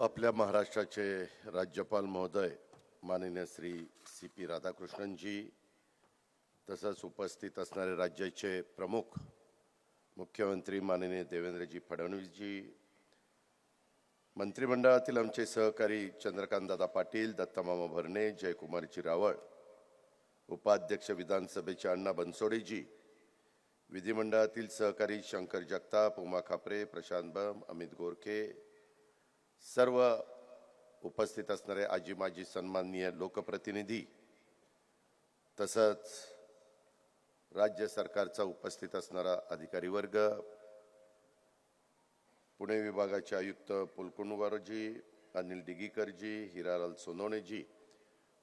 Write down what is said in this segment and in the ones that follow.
आपल्या महाराष्ट्राचे राज्यपाल महोदय माननीय श्री सी पी राधाकृष्णनजी तसंच उपस्थित असणारे राज्याचे प्रमुख मुख्यमंत्री माननीय देवेंद्रजी फडणवीसजी मंत्रिमंडळातील आमचे सहकारी चंद्रकांतदादा पाटील दत्तामामा भरणे जयकुमारजी रावळ उपाध्यक्ष विधानसभेचे अण्णा बनसोडेजी विधिमंडळातील सहकारी शंकर जगताप उमा खापरे प्रशांत बम अमित गोरखे सर्व उपस्थित असणारे आजी माजी सन्माननीय लोकप्रतिनिधी तसंच राज्य सरकारचा उपस्थित असणारा अधिकारी वर्ग पुणे विभागाचे आयुक्त पुलकुंडवारजी अनिल डिगीकरजी हिरालाल सोनवणेजी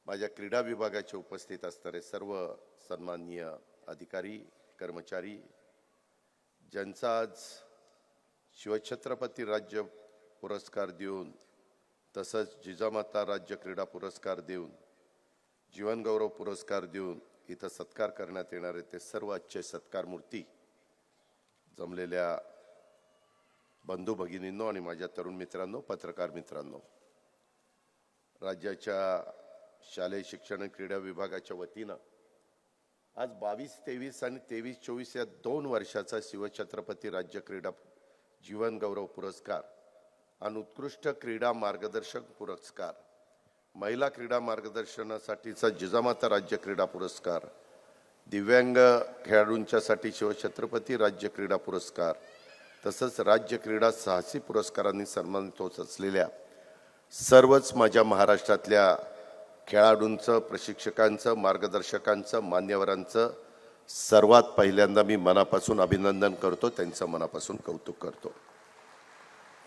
माझ्या क्रीडा विभागाचे उपस्थित असणारे सर्व सन्माननीय अधिकारी कर्मचारी ज्यांचा आज शिवछत्रपती राज्य पुरस्कार देऊन तसंच जिजामाता राज्य क्रीडा पुरस्कार देऊन जीवनगौरव पुरस्कार देऊन इथं सत्कार करण्यात येणारे ते सर्व आजचे सत्कार मूर्ती जमलेल्या बंधू भगिनींनो आणि माझ्या तरुण मित्रांनो पत्रकार मित्रांनो राज्याच्या शालेय शिक्षण आणि क्रीडा विभागाच्या वतीनं आज बावीस तेवीस आणि तेवीस चोवीस या दोन वर्षाचा शिवछत्रपती राज्य क्रीडा जीवनगौरव पुरस्कार आणि उत्कृष्ट क्रीडा मार्गदर्शक पुरस्कार. महिला क्रीडा मार्गदर्शनासाठीचा जिजामाता राज्य क्रीडा पुरस्कार. दिव्यांग खेळाडूंच्यासाठी शिवछत्रपती राज्य क्रीडा पुरस्कार. तसंच राज्य क्रीडा साहसी पुरस्कारांनी सन्मानित होत असलेल्या सर्वच माझ्या महाराष्ट्रातल्या खेळाडूंचं प्रशिक्षकांचं मार्गदर्शकांचं मान्यवरांचं सर्वात पहिल्यांदा मी मनापासून अभिनंदन करतो त्यांचं मनापासून कौतुक करतो.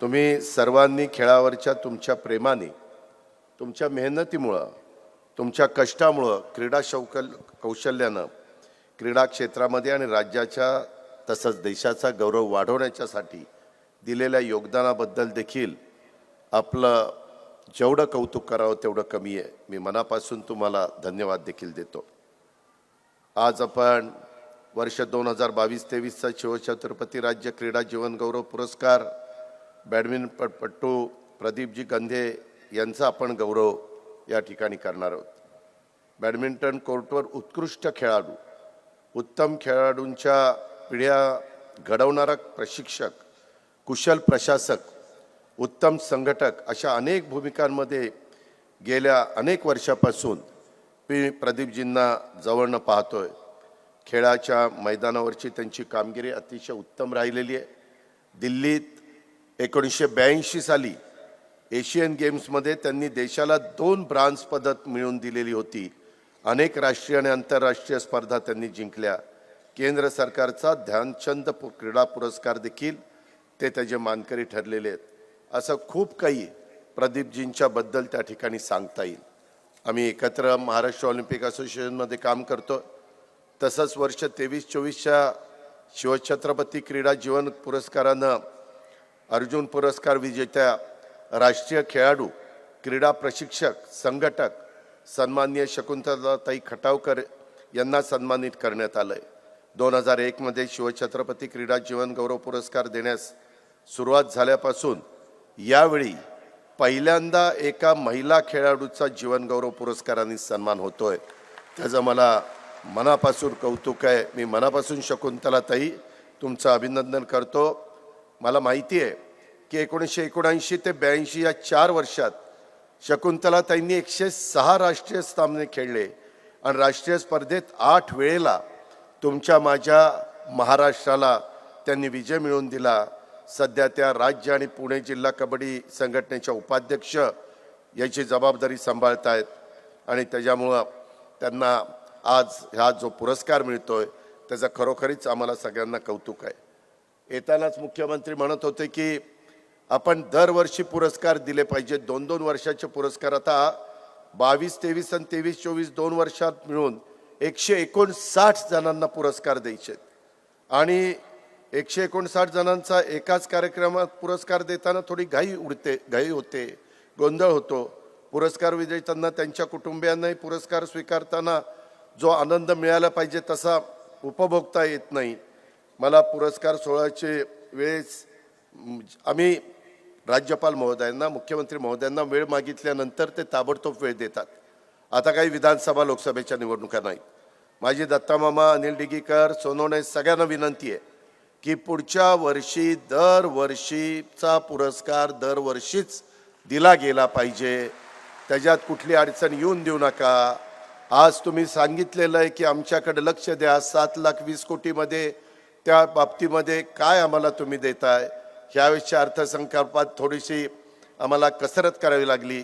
तुम्ही सर्वांनी खेळावरच्या तुमच्या प्रेमाने तुमच्या मेहनतीमुळं तुमच्या कष्टामुळं क्रीडा शौकल कौशल्यानं क्रीडा क्षेत्रामध्ये आणि राज्याच्या तसंच देशाचा गौरव वाढवण्याच्यासाठी दिलेल्या योगदानाबद्दल देखील आपलं जेवढं कौतुक करावं तेवढं कमी आहे. मी मनापासून तुम्हाला धन्यवाद देखील देतो. आज आपण वर्ष दोन हजार बावीस तेवीसचा शिवछत्रपती राज्य क्रीडा जीवन गौरव पुरस्कार बॅडमिंटनपटू प्रदीपजी गंधे यांचा आपण गौरव या ठिकाणी करणार आहोत. बॅडमिंटन कोर्टवर उत्कृष्ट खेळाडू उत्तम खेळाडूंच्या पिढ्या घडवणारा प्रशिक्षक कुशल प्रशासक उत्तम संघटक अशा अनेक भूमिकांमध्ये गेल्या अनेक वर्षापासून मी प्रदीपजींना जवळनं पाहतोय. खेळाच्या मैदानावरची त्यांची कामगिरी अतिशय उत्तम राहिलेली आहे. दिल्लीत एकोणीसशे ब्याऐंशी साली एशियन गेम्समध्ये त्यांनी देशाला दोन ब्रांज पदक मिळवून दिलेली होती. अनेक राष्ट्रीय आणि आंतरराष्ट्रीय स्पर्धा त्यांनी जिंकल्या. केंद्र सरकारचा ध्यानचंद क्रीडा पुरस्कार देखील ते त्याचे मानकरी ठरलेले आहेत. असं खूप काही प्रदीपजींच्याबद्दल त्या ठिकाणी सांगता येईल. आम्ही एकत्र महाराष्ट्र ऑलिम्पिक असोसिएशनमध्ये काम करतो. तसंच वर्ष तेवीस चोवीसच्या शिवछत्रपती क्रीडा जीवन पुरस्कारानं अर्जुन पुरस्कार विजेत्या राष्ट्रीय खेळाडू क्रीडा प्रशिक्षक संघटक सन्मान्य शकुंतलाताई खटावकर यांना सन्मानित करण्यात आलं आहे दोन हजार एकमध्ये शिवछत्रपती क्रीडा जीवन गौरव पुरस्कार देण्यास सुरुवात झाल्यापासून यावेळी पहिल्यांदा एका महिला खेळाडूचा जीवन गौरव पुरस्काराने सन्मान होतोय. त्याचं मला मनापासून कौतुक आहे. मी मनापासून शकुंतलाताई तुमचं अभिनंदन करतो. मला माहिती आहे की एकोणीसशे एकोणऐंशी ते ब्याऐंशी या चार वर्षात शकुंतलाताईंनी एकशे सहा राष्ट्रीय सामने खेळले. आणि राष्ट्रीय स्पर्धेत आठ वेळेला तुमच्या माझ्या महाराष्ट्राला त्यांनी विजय मिळवून दिला. सध्या त्या राज्य आणि पुणे जिल्हा कबड्डी संघटनेच्या उपाध्यक्ष याची जबाबदारी सांभाळत आहेत आणि त्याच्यामुळं त्यांना आज हा जो पुरस्कार मिळतोय त्याचा खरोखरीच आम्हाला सगळ्यांना कौतुक आहे. येतानाच मुख्यमंत्री म्हणत होते की आपण दरवर्षी पुरस्कार दिले पाहिजेत. दोन दोन वर्षाचे पुरस्कार आता बावीस तेवीस आणि तेवीस चोवीस दोन वर्षात मिळून एकशे एकोणसाठ जणांना पुरस्कार द्यायचे आणि एकशे एकोणसाठ जणांचा एकाच कार्यक्रमात पुरस्कार देताना थोडी घाई उडते घाई होते गोंधळ होतो. पुरस्कार विजेत्यांना त्यांच्या कुटुंबियांनाही पुरस्कार स्वीकारताना जो आनंद मिळाला पाहिजे तसा उपभोगता येत नाही. मला पुरस्कार सोहळ्याचे वेळेस आम्ही राज्यपाल महोदयांना मुख्यमंत्री महोदयांना वेळ मागितल्यानंतर ते ताबडतोब वेळ देतात. आता काही विधानसभा लोकसभेच्या निवडणुका नाहीत. माझी दत्तामामा अनिल डिगीकर सोनवणे सगळ्यांना विनंती आहे की पुढच्या वर्षी दरवर्षीचा पुरस्कार दरवर्षीच दिला गेला पाहिजे. त्याच्यात कुठली अडचण येऊन देऊ नका. आज तुम्ही सांगितलेलं आहे की आमच्याकडे लक्ष द्या. सात लाख वीस कोटीमध्ये त्या बाबतीमध्ये काय आम्हाला तुम्ही देताय? ह्यावेळेसच्या अर्थसंकल्पात थोडीशी आम्हाला कसरत करावी लागली.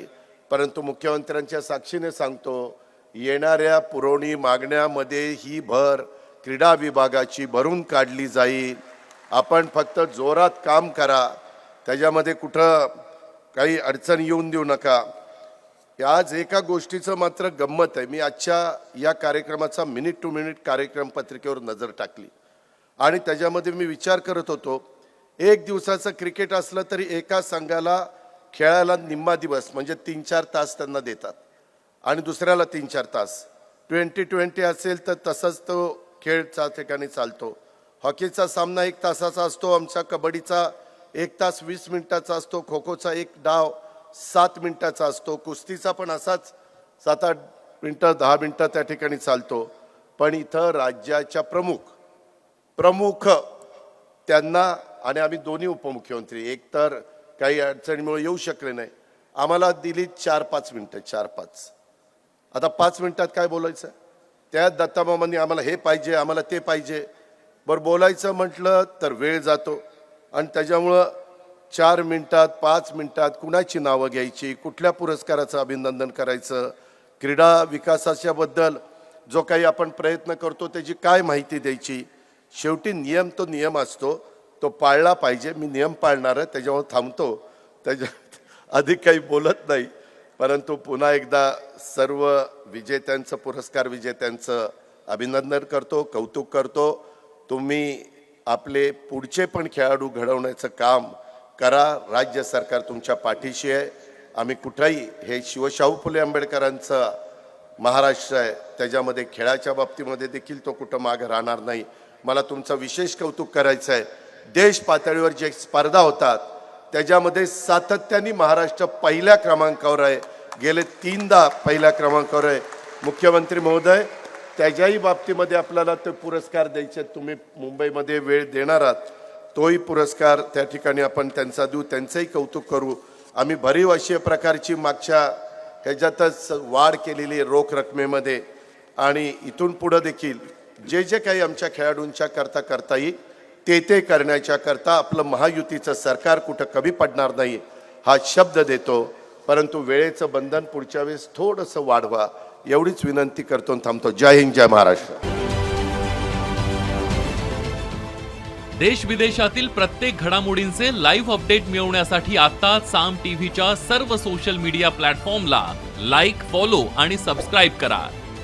परंतु मुख्यमंत्र्यांच्या साक्षीने सांगतो येणाऱ्या पुरवणी मागण्यामध्ये ही भर क्रीडा विभागाची भरून काढली जाईल. आपण फक्त जोरात काम करा. त्याच्यामध्ये कुठं काही अडचण येऊन देऊ नका. आज एका गोष्टीचं मात्र गंमत आहे. मी आजच्या या कार्यक्रमाचा मिनिट टू मिनिट कार्यक्रम पत्रिकेवर नजर टाकली. आणि त्याच्यामध्ये मी विचार करत होतो एक दिवसाचं क्रिकेट असलं तरी एका संघाला खेळायला निम्मा दिवस म्हणजे तीन चार तास त्यांना देतात आणि दुसऱ्याला तीन चार तास. ट्वेंटी ट्वेंटी असेल तर तसंच तो खेळ त्या ठिकाणी चालतो. हॉकीचा सामना एक तासाचा असतो आमचा कबड्डीचा एक तास वीस मिनिटाचा असतो खो खोचा एक डाव सात मिनिटाचा असतो कुस्तीचा पण असाच सात आठ मिनटं दहा मिनटं त्या ठिकाणी चालतो. पण इथं राज्याच्या प्रमुख प्रमुख त्यांना आणि आम्ही दोन्ही उपमुख्यमंत्री एकतर काही अडचणीमुळे येऊ शकले नाही. आम्हाला दिली चार पाच मिनटं चार पाच. आता पाच मिनटात काय बोलायचं? त्या दत्तामामांनी आम्हाला हे पाहिजे आम्हाला ते पाहिजे. बरं बोलायचं म्हटलं तर वेळ जातो. आणि त्याच्यामुळं चार मिनटात पाच मिनटात कुणाची नावं घ्यायची कुठल्या पुरस्काराचं अभिनंदन करायचं क्रीडा विकासाच्याबद्दल जो काही आपण प्रयत्न करतो त्याची काय माहिती द्यायची शेवटी नियम तो नियम असतो. तो पाळला पाहिजे. मी नियम पाळणार आहे. त्याच्यामुळे थांबतो. त्याच्या अधिक काही बोलत नाही. परंतु पुन्हा एकदा सर्व विजेत्यांचं पुरस्कार विजेत्यांचं अभिनंदन करतो कौतुक करतो. तुम्ही आपले पुढचे पण खेळाडू घडवण्याचं काम करा. राज्य सरकार तुमच्या पाठीशी आहे. आम्ही कुठंही हे शिवशाहू फुले आंबेडकरांचं महाराष्ट्र आहे. त्याच्यामध्ये खेळाच्या बाबतीमध्ये देखील तो कुठं मागं राहणार नाही. मला तुमचं विशेष कौतुक करायचं आहे देश पातळीवर जे स्पर्धा होतात त्याच्यामध्ये सातत्याने महाराष्ट्र पहिल्या क्रमांकावर आहे. गेले तीनदा पहिल्या क्रमांकावर आहे. मुख्यमंत्री महोदय त्याच्याही बाबतीमध्ये आपल्याला ते पुरस्कार द्यायचे आहेत. तुम्ही मुंबईमध्ये वेळ देणार आहात. तोही पुरस्कार त्या ठिकाणी आपण त्यांचा देऊ त्यांचंही कौतुक करू. आम्ही भरीव अशी प्रकारची मागच्या ह्याच्यातच वाढ केलेली आहे रोख रकमेमध्ये. आणि इथून पुढं देखील जे जे काही आमच्या खेळाडूंच्या करता करता येईल ते ते करण्याच्या करता आपलं महायुतीचं सरकार कुठं कमी पडणार नाही हा शब्द देतो. परंतु वेळेचं बंधन पुढच्या वेळेस थोडंसं वाढवा एवढीच विनंती करतो थांबतो. जय हिंद जय महाराष्ट्र. देश विदेशातील प्रत्येक घडामोडींचे लाईव्ह अपडेट मिळवण्यासाठी आता साम टीव्हीच्या सर्व सोशल मीडिया प्लॅटफॉर्मला लाईक फॉलो आणि सबस्क्राईब करा.